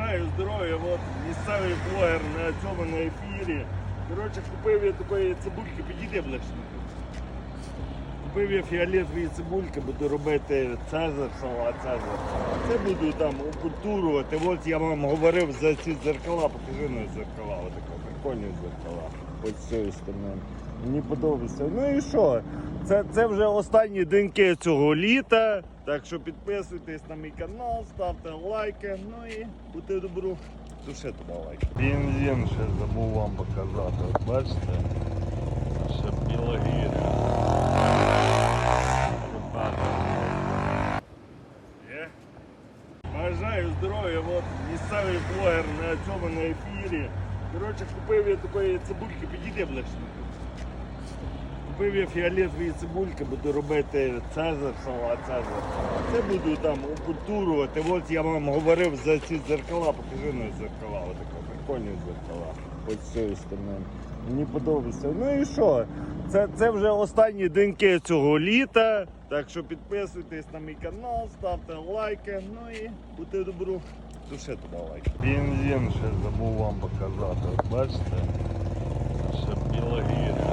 Бажаю здоров'я, от місцевий блогер на цьому на ефірі. Коротше, купив я такої цибульки, підійди ближче. Купив я фіолетові цибульки, буду робити цезар, салат цезар. Це буду там окультурувати. От я вам говорив за ці дзеркала, покажи на дзеркала, отако, прикольні дзеркала. Ось цієї сторони. Мені подобається. Ну і що? Це, це вже останні деньки цього літа. Так що підписуйтесь на мій канал, ставте лайки. Ну і будьте добру. Души туди лайк. Бензин ще забув вам показати. От бачите? Ще білогір'я. Бажаю здоров'я, от місцевий блогер на цьому на ефірі. Коротше, купив я такої цибульки, підійди ближче. Купив я фіолетові цибульки, буду робити цезар, салат цезар. Це буду там окультурувати. От я вам говорив за ці дзеркала, покажи на дзеркала, отако, прикольні дзеркала. Ось з цієї сторони. Мені подобається. Ну і що? Це, це вже останні деньки цього літа. Так що підписуйтесь на мій канал, ставте лайки. Ну і будьте добру. Души туди лайк. Бензин ще забув вам показати. Бачите? От бачите?